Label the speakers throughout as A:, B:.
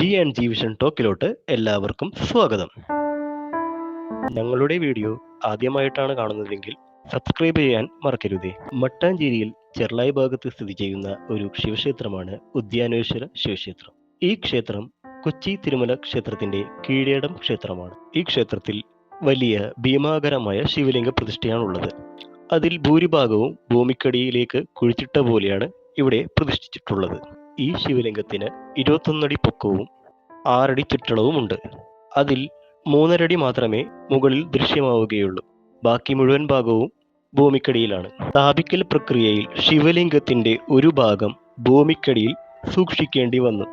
A: G and G vision ടോക്കിലോട്ട് എല്ലാവർക്കും സ്വാഗതം. ഞങ്ങളുടെ വീഡിയോ ആദ്യമായിട്ടാണ് കാണുന്നതെങ്കിൽ സബ്സ്ക്രൈബ് ചെയ്യാൻ മറക്കരുതേ. മട്ടാഞ്ചേരിയിൽ ചെർലായി ഭാഗത്ത് സ്ഥിതി ചെയ്യുന്ന ഒരു ശിവക്ഷേത്രമാണ് ഉദ്യാനേശ്വര ശിവക്ഷേത്രം. ഈ ക്ഷേത്രം കൊച്ചി തിരുമല ക്ഷേത്രത്തിന്റെ കീഴേടം ക്ഷേത്രമാണ്. ഈ ക്ഷേത്രത്തിൽ വലിയ ഭീമാകരമായ ശിവലിംഗ പ്രതിഷ്ഠയാണുള്ളത്. അതിൽ ഭൂരിഭാഗവും ഭൂമിക്കടിയിലേക്ക് കുഴിച്ചിട്ട പോലെയാണ് ഇവിടെ പ്രതിഷ്ഠിച്ചിട്ടുള്ളത്. ഈ ശിവലിംഗത്തിന് ഇരുപത്തൊന്നടി പൊക്കവും ആറടി ചുറ്റളവുമുണ്ട് അതിൽ മൂന്നരടി മാത്രമേ മുകളിൽ ദൃശ്യമാവുകയുള്ളൂ. ബാക്കി മുഴുവൻ ഭാഗവും ഭൂമിക്കടിയിലാണ്. സ്ഥാപിക്കൽ പ്രക്രിയയിൽ ശിവലിംഗത്തിന്റെ ഒരു ഭാഗം ഭൂമിക്കടിയിൽ സൂക്ഷിക്കേണ്ടി വന്നു.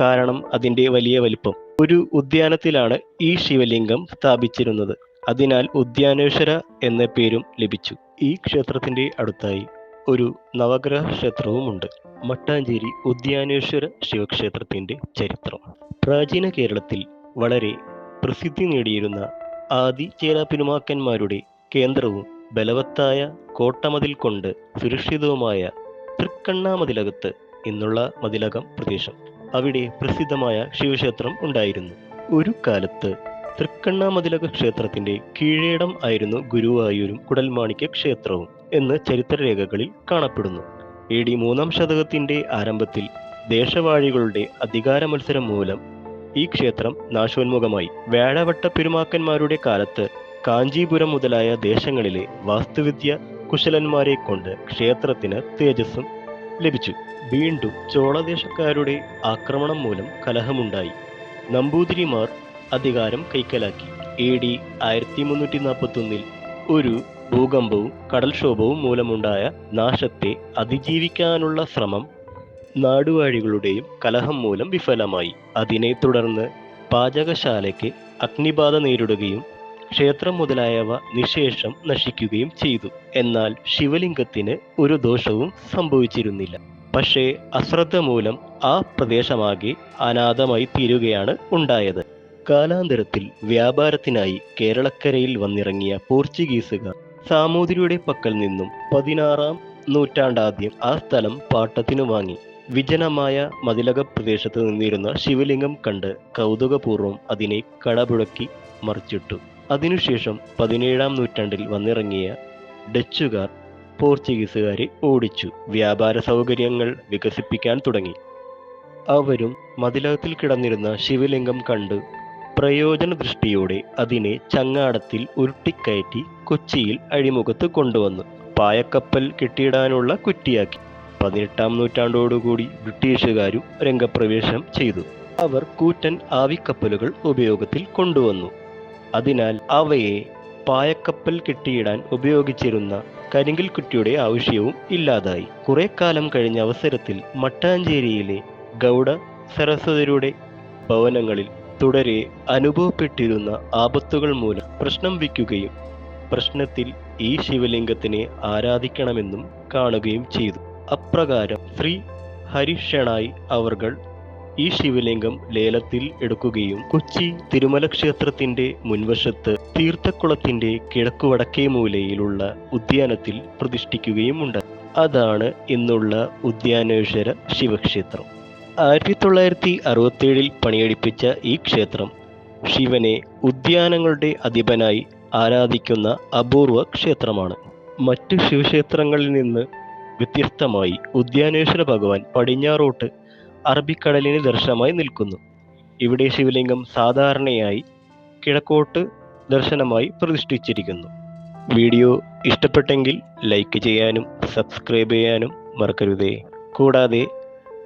A: കാരണം അതിന്റെ വലിയ വലിപ്പം. ഒരു ഉദ്യാനത്തിലാണ് ഈ ശിവലിംഗം സ്ഥാപിച്ചിരുന്നത്. അതിനാൽ ഉദ്യാനേശ്വര എന്ന പേരും ലഭിച്ചു. ഈ ക്ഷേത്രത്തിന്റെ അടുത്തായി ഒരു നവഗ്രഹ ക്ഷേത്രവുമുണ്ട്. മട്ടാഞ്ചേരി ഉദ്യാനേശ്വര ശിവക്ഷേത്രത്തിന്റെ ചരിത്രം. പ്രാചീന കേരളത്തിൽ വളരെ പ്രസിദ്ധി നേടിയിരുന്ന ആദി ചേരാപിനുമാക്കന്മാരുടെ കേന്ദ്രവും ബലവത്തായ കോട്ടമതിൽ കൊണ്ട് സുരക്ഷിതവുമായ തൃക്കണ്ണാമതിലകത്ത് എന്നുള്ള മതിലകം പ്രദേശം. അവിടെ പ്രസിദ്ധമായ ശിവക്ഷേത്രം ഉണ്ടായിരുന്നു. ഒരു കാലത്ത് തൃക്കണ്ണാമതിലക ക്ഷേത്രത്തിന്റെ കീഴേടം ആയിരുന്നു ഗുരുവായൂരും കുടൽമാണിക്യ ക്ഷേത്രവും എന്ന് ചരിത്രരേഖകളിൽ കാണപ്പെടുന്നു. എ ഡി മൂന്നാം ശതകത്തിന്റെ ആരംഭത്തിൽ ദേശവാഴികളുടെ അധികാര മത്സരം മൂലം ഈ ക്ഷേത്രം നാശോന്മുഖമായി. വേഴവട്ട പെരുമാക്കന്മാരുടെ കാലത്ത് കാഞ്ചീപുരം മുതലായ ദേശങ്ങളിലെ വാസ്തുവിദ്യ കുശലന്മാരെ കൊണ്ട് ക്ഷേത്രത്തിന് തേജസ്സും ലഭിച്ചു. വീണ്ടും ചോളദേശക്കാരുടെ ആക്രമണം മൂലം കലഹമുണ്ടായി. നമ്പൂതിരിമാർ അധികാരം കൈക്കലാക്കി. എ ഡി ആയിരത്തി മുന്നൂറ്റി നാൽപ്പത്തി ഒരു ഭൂകമ്പവും കടൽക്ഷോഭവും മൂലമുണ്ടായ നാശത്തെ അതിജീവിക്കാനുള്ള ശ്രമം നാടുവാഴികളുടെയും കലഹം മൂലം വിഫലമായി. അതിനെ തുടർന്ന് പാചകശാലയ്ക്ക് അഗ്നിബാധ നേരിടുകയും ക്ഷേത്രം മുതലായവ നിശേഷം നശിക്കുകയും ചെയ്തു. എന്നാൽ ശിവലിംഗത്തിന് ഒരു ദോഷവും സംഭവിച്ചിരുന്നില്ല. പക്ഷേ അശ്രദ്ധ മൂലം ആ പ്രദേശമാകെ അനാഥമായി തീരുകയാണ് ഉണ്ടായത്. കാലാന്തരത്തിൽ വ്യാപാരത്തിനായി കേരളക്കരയിൽ വന്നിറങ്ങിയ പോർച്ചുഗീസുകാർ സാമൂതിരിയുടെ പക്കൽ നിന്നും പതിനാറാം നൂറ്റാണ്ടാദ്യം ആ സ്ഥലം പാട്ടത്തിനു വാങ്ങി. വിജനമായ മതിലക പ്രദേശത്ത് നിന്നിരുന്ന ശിവലിംഗം കണ്ട് കൗതുകപൂർവം അതിനെ കടപുഴക്കി മറിച്ചിട്ടു. അതിനുശേഷം പതിനേഴാം നൂറ്റാണ്ടിൽ വന്നിറങ്ങിയ ഡച്ചുകാർ പോർച്ചുഗീസുകാരെ ഓടിച്ചു. വ്യാപാര സൗകര്യങ്ങൾ വികസിപ്പിക്കാൻ തുടങ്ങി. അവരും മതിലകത്തിൽ കിടന്നിരുന്ന ശിവലിംഗം കണ്ട് പ്രയോജന ദൃഷ്ടിയോടെ അതിനെ ചങ്ങാടത്തിൽ ഉരുട്ടിക്കയറ്റി കൊച്ചിയിൽ അഴിമുഖത്ത് കൊണ്ടുവന്നു. പായക്കപ്പൽ കെട്ടിയിടാനുള്ള കുറ്റിയാക്കി. പതിനെട്ടാം നൂറ്റാണ്ടോടുകൂടി ബ്രിട്ടീഷുകാരും രംഗപ്രവേശം ചെയ്തു. അവർ കൂറ്റൻ ആവിക്കപ്പലുകൾ ഉപയോഗത്തിൽ കൊണ്ടുവന്നു. അതിനാൽ അവയെ പായക്കപ്പൽ കെട്ടിയിടാൻ ഉപയോഗിച്ചിരുന്ന കരിങ്കിൽ കുറ്റിയുടെ ആവശ്യവും ഇല്ലാതായി. കുറെ കാലം കഴിഞ്ഞ അവസരത്തിൽ മട്ടാഞ്ചേരിയിലെ ഗൗഡ സരസ്വതരുടെ ഭവനങ്ങളിൽ തുടരെ അനുഭവപ്പെട്ടിരുന്ന ആപത്തുകൾ മൂലം പ്രശ്നം വയ്ക്കുകയും പ്രശ്നത്തിൽ ഈ ശിവലിംഗത്തിനെ ആരാധിക്കണമെന്നും കാണുകയും ചെയ്തു. അപ്രകാരം ശ്രീ ഹരിഷണായി അവർകൾ ഈ ശിവലിംഗം ലേലത്തിൽ എടുക്കുകയും കൊച്ചി തിരുമല ക്ഷേത്രത്തിന്റെ മുൻവശത്ത് തീർത്ഥക്കുളത്തിന്റെ കിഴക്കുവടക്കേ മൂലയിലുള്ള ഉദ്യാനത്തിൽ പ്രതിഷ്ഠിക്കുകയും ഉണ്ട് അതാണ് ഇന്നുള്ള ഉദ്യാനേശ്വര ശിവക്ഷേത്രം. ആയിരത്തി തൊള്ളായിരത്തി അറുപത്തേഴിൽ പണിയെടുപ്പിച്ച ഈ ക്ഷേത്രം ശിവനെ ഉദ്യാനങ്ങളുടെ അധിപനായി ആരാധിക്കുന്ന അപൂർവ ക്ഷേത്രമാണ്. മറ്റു ശിവക്ഷേത്രങ്ങളിൽ നിന്ന് വ്യത്യസ്തമായി ഉദ്യാനേശ്വര ഭഗവാൻ പടിഞ്ഞാറോട്ട് അറബിക്കടലിന് ദർശനമായി നിൽക്കുന്നു. ഇവിടെ ശിവലിംഗം സാധാരണയായി കിഴക്കോട്ട് ദർശനമായി പ്രതിഷ്ഠിച്ചിരിക്കുന്നു. വീഡിയോ ഇഷ്ടപ്പെട്ടെങ്കിൽ ലൈക്ക് ചെയ്യാനും സബ്സ്ക്രൈബ് ചെയ്യാനും മറക്കരുതേ. കൂടാതെ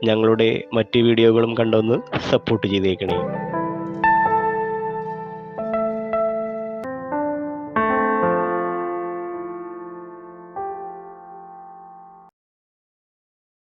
A: ഞങ്ങളുടെ മറ്റ് വീഡിയോകളും കണ്ടൊന്ന് സപ്പോർട്ട് ചെയ്തേക്കണേ.